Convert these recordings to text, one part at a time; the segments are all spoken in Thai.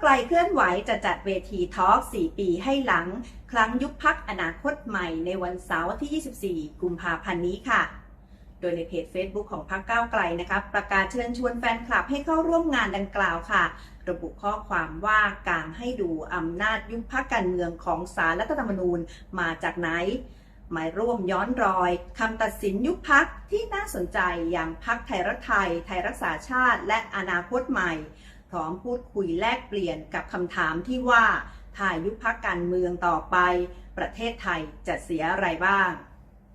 ไกลเคลื่อนไหวจะจัดเวทีทอล์ก4 ปีให้หลัง ครั้งยุบพักอนาคตใหม่ในวันเสาร์ที่ 24 กุมภาพันธ์นี้ค่ะ โดยในเพจ Facebook ของพรรคก้าวไกลนะคะประกาศเชิญชวนแฟนคลับให้เข้าร่วมงานดังกล่าวค่ะ ระบุข้อความว่าการให้ดูอำนาจยุบพักการเมืองของสารรัฐธรรมนูญมาจากไหนหมายร่วมย้อนรอยคำตัดสินยุบพักที่น่าสนใจอย่างพักไทยรักไทย ไทยรักษาชาติ และอนาคตใหม่ พร้อมพูดคุยแลกเปลี่ยนกับคำถามที่ว่าถ้ายุบพักการเมืองต่อไป ประเทศไทยจะเสียอะไรบ้าง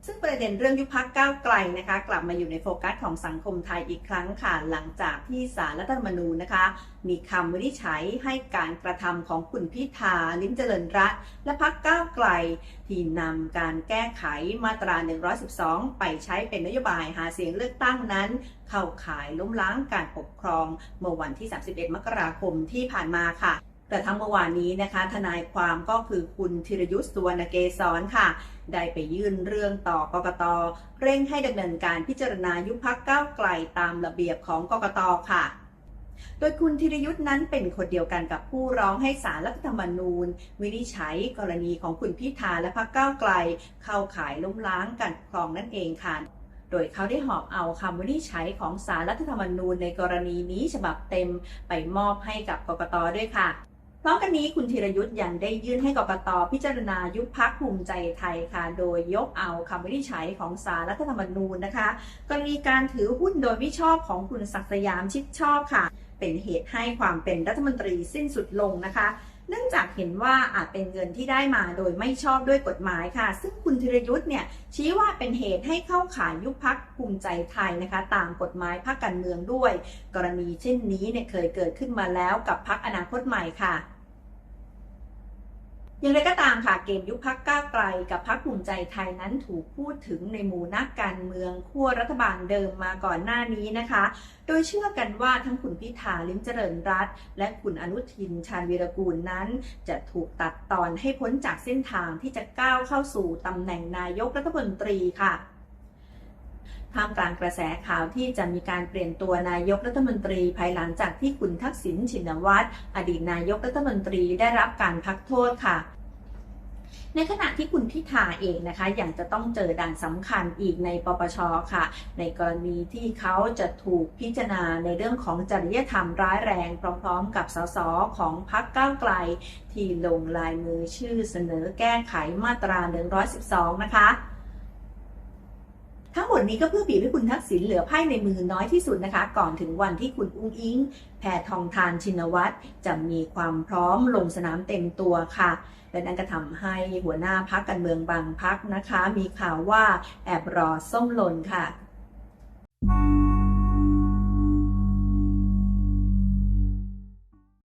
ซึ่งประเด็นเรื่องยุบพักก้าวไกลนะคะ กลับมาอยู่ในโฟกัสของสังคมไทยอีกครั้งค่ะหลังจากที่สารรัฐธรรมนูญนะคะ มีคำวินิจฉัยให้การกระทำของคุณพิธาลิ้มเจริญรัตและพักก้าวไกล ที่นำการแก้ไขมาตรา 112 ไปใช้เป็นนโยบายหาเสียงเลือกตั้งนั้น เข้าข่ายล้มล้างการปกครอง เมื่อวันที่ 31 มกราคมที่ผ่านมาค่ะ แต่ทั้งเมื่อวานนี้นะคะ ทนายความก็คือคุณธีรยุทธ์สุวรรณเกษรค่ะ ได้ไปยื่นเรื่องต่อกกตเร่งให้ดำเนินการพิจารณายุบพักก้าวไกลตามระเบียบของกกตค่ะโดยคุณธีรยุทธ์นั้นเป็นคนเดียวกันกับผู้ร้องให้สารรัฐธรรมนูญ วินิจฉัยกรณีของคุณพิธาและพรรคก้าวไกล เข้าข่ายล้มล้างการครองนั่นเองค่ะ โดยเขาได้หอบเอาคำวินิจฉัยของสารรัฐธรรมนูญในกรณีนี้ฉบับเต็มไปมอบให้กับกกตด้วยค่ะ พร้อมกันนี้คุณธีรยุทธ์ยังได้ยื่นให้กกตพิจารณายุบพักภูมิใจไทยค่ะ โดยยกเอาคำวินิจฉัยของสารรัฐธรรมนูญนะคะ กรณีการถือหุ้นโดยมิชอบของคุณศักดิ์สยามชิดชอบค่ะ เป็นเหตุให้ความเป็นรัฐมนตรีสิ้นสุดลงนะคะเนื่องจากเห็นว่าอาจเป็นเงินที่ได้มาโดยไม่ชอบด้วยกฎหมายค่ะ ซึ่งคุณธีรยุทธ์เนี่ยชี้ว่าเป็นเหตุให้เข้าข่ายยุบพักภูมิใจไทยนะคะ ตามกฎหมายพรรคการเมืองด้วย กรณีเช่นนี้เนี่ยเคยเกิดขึ้นมาแล้วกับพรรคอนาคตใหม่ค่ะ อย่างไรก็ตามค่ะเกมยุบพักก้าวไกลกับพักภูมิใจไทยนั้นถูกพูดถึงในหมู่นักการเมืองขั้วรัฐบาลเดิมมาก่อนหน้านี้นะคะ โดยเชื่อกันว่าทั้งคุณพิธาลิ้มเจริญรัตและคุณอนุทินชาญวีรกูลนั้น จะถูกตัดตอนให้พ้นจากเส้นทางที่จะก้าวเข้าสู่ตำแหน่งนายกรัฐมนตรีค่ะ ท่ามกลางกระแสข่าวที่จะมีการเปลี่ยนตัวนายกรัฐมนตรีภายหลังจากที่คุณทักษิณชินวัตรอดีตนายกรัฐมนตรีได้รับการพักโทษค่ะในขณะที่คุณพิธาเองนะคะยังจะต้องเจอด่านสำคัญอีกในปปชค่ะ ในกรณีที่เขาจะถูกพิจารณาในเรื่องของจริยธรรมร้ายแรงพร้อมๆ กับสสของพรรคก้าวไกล ที่ลงลายมือชื่อเสนอแก้ไขมาตรา 112 นะคะ ทั้งหมดนี้ก็เพื่อบีบให้คุณทักษิณเหลือไพ่ในมือน้อยที่สุดนะคะ ก่อนถึงวันที่คุณอุ้งอิง แพทองทานชินวัตรจะมีความพร้อมลงสนามเต็มตัวค่ะและนั่นก็ทำให้หัวหน้าพักการเมืองบางพักนะคะ มีข่าวว่าแอบรอส้มหล่นค่ะ